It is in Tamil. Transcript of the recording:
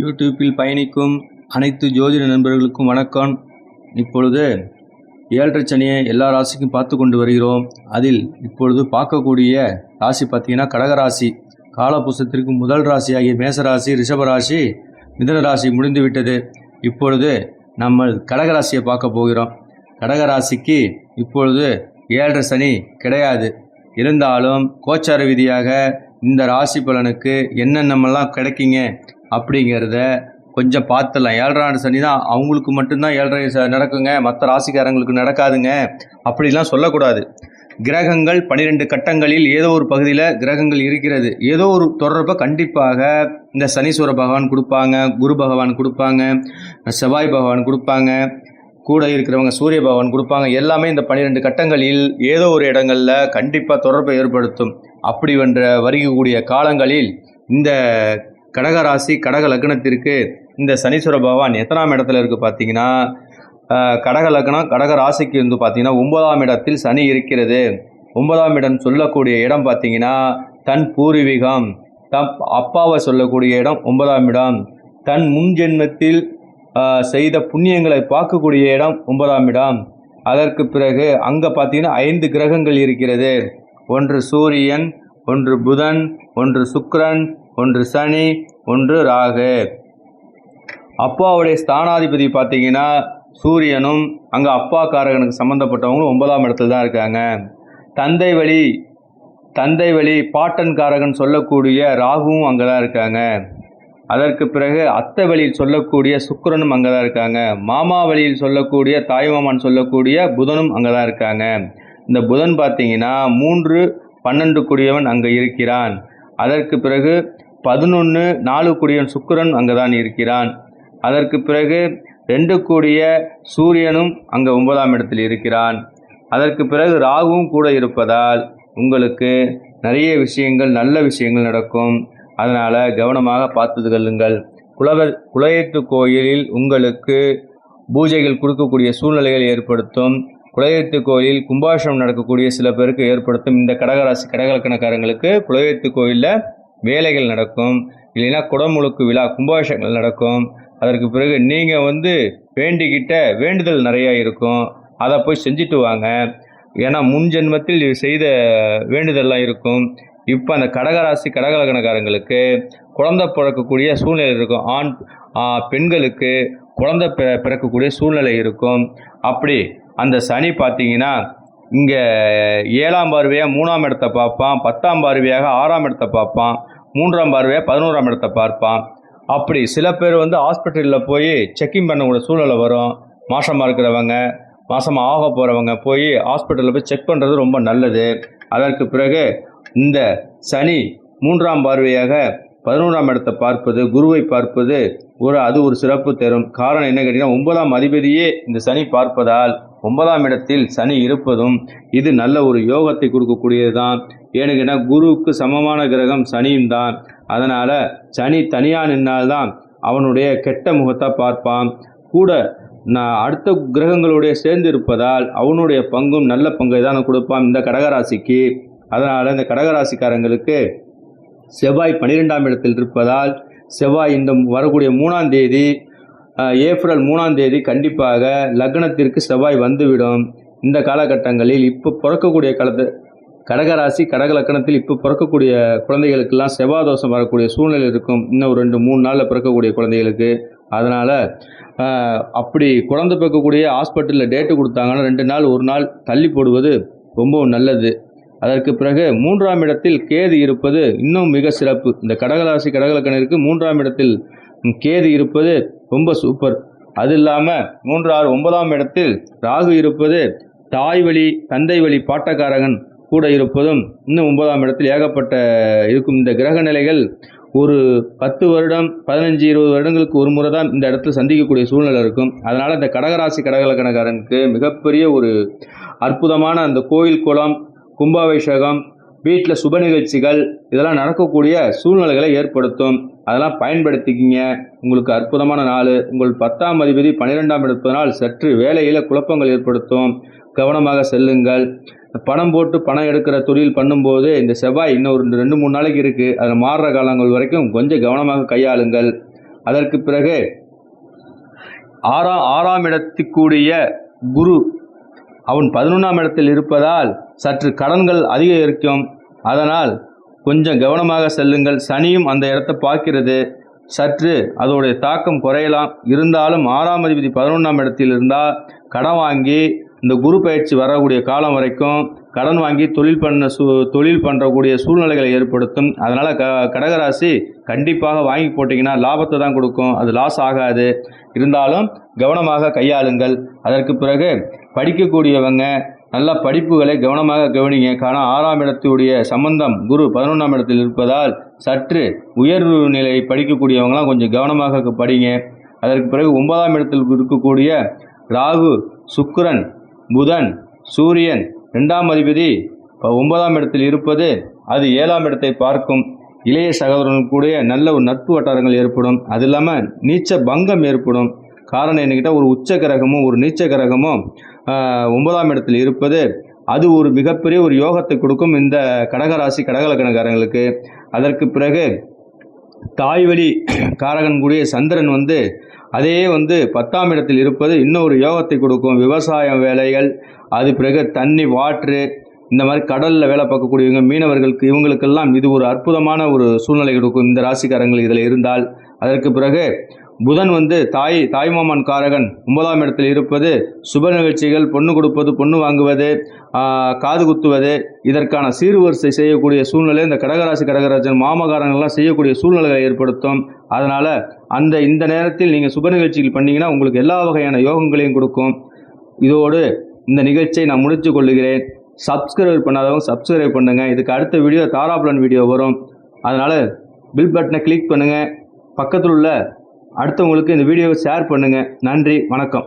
யூடியூப்பில் பயணிக்கும் அனைத்து ஜோதிட நண்பர்களுக்கும் வணக்கம். இப்பொழுது ஏழரை சனியை எல்லா ராசிக்கும் பார்த்து கொண்டு வருகிறோம். அதில் இப்பொழுது பார்க்கக்கூடிய ராசி பார்த்தீங்கன்னா கடகராசி. காலபுஷத்திற்கு முதல் ராசியாகிய மேசராசி ரிஷபராசி மிதன ராசி முடிந்து விட்டது. இப்பொழுது நம்ம கடகராசியை பார்க்க போகிறோம். கடகராசிக்கு இப்பொழுது ஏழரை சனி கிடையாது. இருந்தாலும் கோச்சார விதியாக இந்த ராசி பலனுக்கு என்னென்னமெல்லாம் கிடைக்குங்க? அப்படிங்கிறத கொஞ்சம் பார்த்துடலாம். ஏழரை சனி தான் அவங்களுக்கு மட்டும்தான் ஏழரை ச- நடக்குங்க. மற்ற ராசிக்காரங்களுக்கு நடக்காதுங்க. அப்படிலாம் சொல்லக்கூடாது. கிரகங்கள் பன்னிரெண்டு கட்டங்களில் ஏதோ ஒரு பகுதியில் கிரகங்கள் இருக்கிறது. ஏதோ ஒரு தொடர்பை கண்டிப்பாக இந்த சனீஸ்வர பகவான் கொடுப்பாங்க. குரு பகவான் கொடுப்பாங்க. செவ்வாய் பகவான் கொடுப்பாங்க. கூட இருக்கிறவங்க சூரிய பகவான் கொடுப்பாங்க. எல்லாமே இந்த பன்னிரெண்டு கட்டங்களில் ஏதோ ஒரு இடங்களில் கண்டிப்பாக தொடர்பை ஏற்படுத்தும். அப்படி வென்ற வருகக்கூடிய காலங்களில் இந்த கடகராசி கடக லக்னத்திற்கு இந்த சனீஸ்வர பகவான் எத்தனாம் இடத்துல இருக்குது பார்த்தீங்கன்னா கடக லக்னம் கடக ராசிக்கு வந்து பார்த்தீங்கன்னா ஒன்பதாம் இடத்தில் சனி இருக்கிறது. ஒன்பதாம் இடம் சொல்லக்கூடிய இடம் பார்த்தீங்கன்னா தன் பூர்வீகம் தன் அப்பாவை சொல்லக்கூடிய இடம் ஒன்பதாம் இடம். தன் முன் ஜென்மத்தில் செய்த புண்ணியங்களை பார்க்கக்கூடிய இடம் ஒன்பதாம் இடம். அதற்கு பிறகு அங்கே பார்த்தீங்கன்னா ஐந்து கிரகங்கள் இருக்கிறது. ஒன்று சூரியன் ஒன்று புதன் ஒன்று சுக்கரன் ஒன்று சனி ஒன்று ராகு. அப்பாவுடைய ஸ்தானாதிபதி பார்த்தீங்கன்னா சூரியனும் அங்கே அப்பா காரகனுக்கு சம்மந்தப்பட்டவங்களும் ஒன்பதாம் இடத்துல தான் இருக்காங்க. தந்தை வழி தந்தை வழி பாட்டன்காரகன் சொல்லக்கூடிய ராகுவும் அங்கே தான் இருக்காங்க. அதற்கு பிறகு அத்தை வழியில் சொல்லக்கூடிய சுக்கிரனும் அங்கே தான் இருக்காங்க. மாமா வழியில் சொல்லக்கூடிய தாய்மாமான் சொல்லக்கூடிய புதனும் அங்கே தான் இருக்காங்க. இந்த புதன் பார்த்தீங்கன்னா மூன்று பன்னெண்டு குடியவன் அங்கே இருக்கிறான். அதற்கு பிறகு பதினொன்று நாலு குடியவன் சுக்கிரன் அங்கே தான் இருக்கிறான். அதற்கு பிறகு ரெண்டு கூடிய சூரியனும் அங்கே ஒன்பதாம் இடத்தில் இருக்கிறான். அதற்கு பிறகு ராகுவும் கூட இருப்பதால் உங்களுக்கு நிறைய விஷயங்கள் நல்ல விஷயங்கள் நடக்கும். அதனால் கவனமாக பார்த்து கொள்ளுங்கள். குலவ குலயத்து கோயிலில் உங்களுக்கு பூஜைகள் கொடுக்கக்கூடிய சூழ்நிலைகள் ஏற்படுத்தும். குலயத்து கோயிலில் கும்பாஷம் நடக்கக்கூடிய சில பேருக்கு ஏற்படுத்தும். இந்த கடகராசி கடகலக்கணக்காரங்களுக்கு குலயத்து கோயிலில் வேலைகள் நடக்கும் இல்லைன்னா குடமுழுக்கு விழா கும்பாபிஷேகங்கள் நடக்கும். அதற்கு பிறகு நீங்கள் வந்து வேண்டிக்கிட்ட வேண்டுதல் நிறையா இருக்கும். அதை போய் செஞ்சுட்டு வாங்க. ஏன்னா முன் ஜென்மத்தில் செய்த வேண்டுதல்லாம் இருக்கும். இப்போ அந்த கடகராசி கடகலக்கணக்காரங்களுக்கு குழந்தை பிறக்கக்கூடிய சூழ்நிலை இருக்கும். ஆண் பெண்களுக்கு குழந்தை பிற பிறக்கக்கூடிய சூழ்நிலை இருக்கும். அப்படி அந்த சனி பார்த்தீங்கன்னா இங்கே ஏழாம் பார்வையாக மூணாம் இடத்தை பார்ப்பான் பத்தாம் பார்வையாக ஆறாம் இடத்தை பார்ப்பான் மூன்றாம் பார்வையாக பதினோராம் இடத்தை பார்ப்பான். அப்படி சில பேர் வந்து ஹாஸ்பிட்டலில் போய் செக்கிங் பண்ணக்கூடிய சூழலை வரும். மாசமாக இருக்கிறவங்க மாசமாக ஆக போகிறவங்க போய் ஹாஸ்பிட்டலில் போய் செக் பண்ணுறது ரொம்ப நல்லது. அதற்கு பிறகு இந்த சனி மூன்றாம் பார்வையாக பதினோராம் இடத்தை பார்ப்பது குருவை பார்ப்பது ஒரு அது ஒரு சிறப்பு தரும். காரணம் என்ன கேட்டீங்கன்னா ஒன்பதாம் அதிபதியே இந்த சனி பார்ப்பதால் ஒன்பதாம் இடத்தில் சனி இருப்பதும் இது நல்ல ஒரு யோகத்தை கொடுக்கக்கூடியது தான் ஏனுங்கன்னா குருவுக்கு சமமான கிரகம் சனியும் தான் அதனால் சனி தனியாக நின்னால்தான் அவனுடைய கெட்ட முகத்தை பார்ப்பான். கூட நான் அடுத்த கிரகங்களுடைய சேர்ந்து இருப்பதால் அவனுடைய பங்கும் நல்ல பங்கை தான் கொடுப்பான் இந்த கடகராசிக்கு. அதனால் இந்த கடகராசிக்காரங்களுக்கு செவ்வாய் பன்னிரெண்டாம் இடத்தில் இருப்பதால் செவ்வாய் இந்த வரக்கூடிய மூணாம் தேதி ஏப்ரல் மூணாம் தேதி கண்டிப்பாக லக்னத்திற்கு செவ்வாய் வந்துவிடும். இந்த காலகட்டங்களில் இப்போ பிறக்கக்கூடிய காலத்து கடகராசி கடக லக்கணத்தில் இப்போ பிறக்கக்கூடிய குழந்தைகளுக்கெல்லாம் செவ்வாய் தோஷம் வரக்கூடிய சூழ்நிலை இருக்கும். இன்னும் ஒரு ரெண்டு மூணு நாளில் பிறக்கக்கூடிய குழந்தைகளுக்கு. அதனால் அப்படி குழந்தை பிறக்கக்கூடிய ஹாஸ்பிட்டலில் டேட்டு கொடுத்தாங்கன்னா ரெண்டு நாள் ஒரு நாள் தள்ளி போடுவது ரொம்பவும் நல்லது. அதற்கு பிறகு மூன்றாம் இடத்தில் கேது இருப்பது இன்னும் மிக சிறப்பு. இந்த கடகராசி கடகலக்கணிற்கு மூன்றாம் இடத்தில் கேது இருப்பது ரொம்ப சூப்பர் அது இல்லாமல் மூன்றாறு ஒன்பதாம் இடத்தில் ராகு இருப்பது தாய் வழி தந்தை வழி பாட்டக்காரகன் கூட இருப்பதும் இன்னும் ஒன்பதாம் இடத்தில் ஏகப்பட்ட இருக்கும். இந்த கிரக நிலைகள் ஒரு பத்து வருடம் பதினஞ்சு இருபது வருடங்களுக்கு ஒரு முறை தான் இந்த இடத்துல சந்திக்கக்கூடிய சூழ்நிலை இருக்கும். அதனால் இந்த கடகராசி கடகலக்கணக்காரனுக்கு மிகப்பெரிய ஒரு அற்புதமான அந்த கோயில் குளம் கும்பாபிஷேகம் வீட்டில் சுப நிகழ்ச்சிகள் இதெல்லாம் நடக்கக்கூடிய சூழ்நிலைகளை ஏற்படுத்தும். அதெல்லாம் பயன்படுத்திக்கிங்க. உங்களுக்கு அற்புதமான நாள். உங்கள் பத்தாம் அதிபதி பன்னிரெண்டாம் இடத்தினால் சற்று வேலையில் குழப்பங்கள் ஏற்படுத்தும். கவனமாக செல்லுங்கள். பணம் போட்டு பணம் எடுக்கிற தொழில் பண்ணும்போது இந்த செவ்வாய் இன்னும் ஒரு ரெண்டு மூணு நாளைக்கு இருக்குது அதில் மாறுற காலங்கள் வரைக்கும் கொஞ்சம் கவனமாக கையாளுங்கள். அதற்கு பிறகு ஆறாம் ஆறாம் இடத்துக்குரிய குரு அவன் பதினொன்றாம் இடத்தில் இருப்பதால் சற்று கடன்கள் அதிகரிக்கும். அதனால் கொஞ்சம் கவனமாக செல்லுங்கள். சனியும் அந்த இடத்தை பார்க்கிறது. சற்று அதோடைய தாக்கம் குறையலாம். இருந்தாலும் ஆறாம் அதிபதி பதினொன்றாம் இடத்தில் இருந்தால் கடன் வாங்கி இந்த குரு பயிற்சி வரக்கூடிய காலம் வரைக்கும் கடன் வாங்கி தொழில் பண்ண சூ தொழில் பண்ணுறக்கூடிய சூழ்நிலைகளை ஏற்படுத்தும். அதனால் க கடகராசி கண்டிப்பாக வாங்கி போட்டிங்கன்னா லாபத்தை தான் கொடுக்கும். அது லாஸ் ஆகாது. இருந்தாலும் கவனமாக கையாளுங்கள். அதற்கு பிறகு படிக்கக்கூடியவங்க நல்ல படிப்புகளை கவனமாக கவனிங்க. காரணம் ஆறாம் இடத்துடைய சம்பந்தம் குரு பதினொன்றாம் இடத்தில் இருப்பதால் சற்று உயர்வு நிலை படிக்கக்கூடியவங்களாம் கொஞ்சம் கவனமாக படிங்க. அதற்கு பிறகு ஒன்பதாம் இடத்தில் இருக்கக்கூடிய ராகு சுக்கரன் புதன் சூரியன் ரெண்டாம் அதிபதி ஒன்பதாம் இடத்தில் இருப்பது அது ஏழாம் இடத்தை பார்க்கும். இளைய சகோதரனுக்கு கூடிய நல்ல ஒரு நட்பு வட்டாரங்கள் ஏற்படும். அது இல்லாமல் நீச்ச பங்கம் ஏற்படும். காரணம் என்னக்கிட்ட ஒரு உச்ச கிரகமும் ஒரு நீச்ச கிரகமும் ஒன்பதாம் இடத்தில் இருப்பது. அது ஒரு மிகப்பெரிய ஒரு யோகத்தை கொடுக்கும் இந்த கடகராசி கடகலக்கணக்காரங்களுக்கு. அதற்கு பிறகு தாய்வழி காரகன் கூடிய சந்திரன் வந்து அதே வந்து பத்தாம் இடத்தில் இருப்பது இன்னொரு யோகத்தை கொடுக்கும். விவசாயம் வேலைகள் அது பிறகு தண்ணி வாட்ரு இந்த மாதிரி கடலில் வேலை பார்க்கக்கூடியவங்க மீனவர்களுக்கு இவங்களுக்கெல்லாம் இது ஒரு அற்புதமான ஒரு சூழ்நிலை கொடுக்கும் இந்த ராசிக்காரங்கள் இதில் இருந்தால். அதற்கு பிறகு புதன் வந்து தாய் தாய்மாமன் காரகன் ஒன்பதாம் இடத்தில் இருப்பது சுப நிகழ்ச்சிகள் பொண்ணு கொடுப்பது பொண்ணு வாங்குவது காது குத்துவது இதற்கான சீர்வரிசை செய்யக்கூடிய சூழ்நிலை இந்த கடகராசி கடகராஜன் மாமகாரங்கள்லாம் செய்யக்கூடிய சூழ்நிலைகளை ஏற்படுத்தும். அதனால் அந்த இந்த நேரத்தில் நீங்கள் சுப நிகழ்ச்சிகள் பண்ணீங்கன்னா உங்களுக்கு எல்லா வகையான யோகங்களையும் கொடுக்கும். இதோடு இந்த நிகழ்ச்சியை நான் முடித்து கொள்ளுகிறேன் சப்ஸ்கிரைப் பண்ணாதவங்க சப்ஸ்கிரைப் பண்ணுங்கள் இதுக்கு அடுத்த வீடியோ தாராபுலன் வீடியோ வரும். அதனால் பில் பட்டனை கிளிக் பண்ணுங்கள் பக்கத்தில் உள்ள அடுத்தவங்களுக்கு இந்த வீடியோவை ஷேர் பண்ணுங்கள் நன்றி வணக்கம்.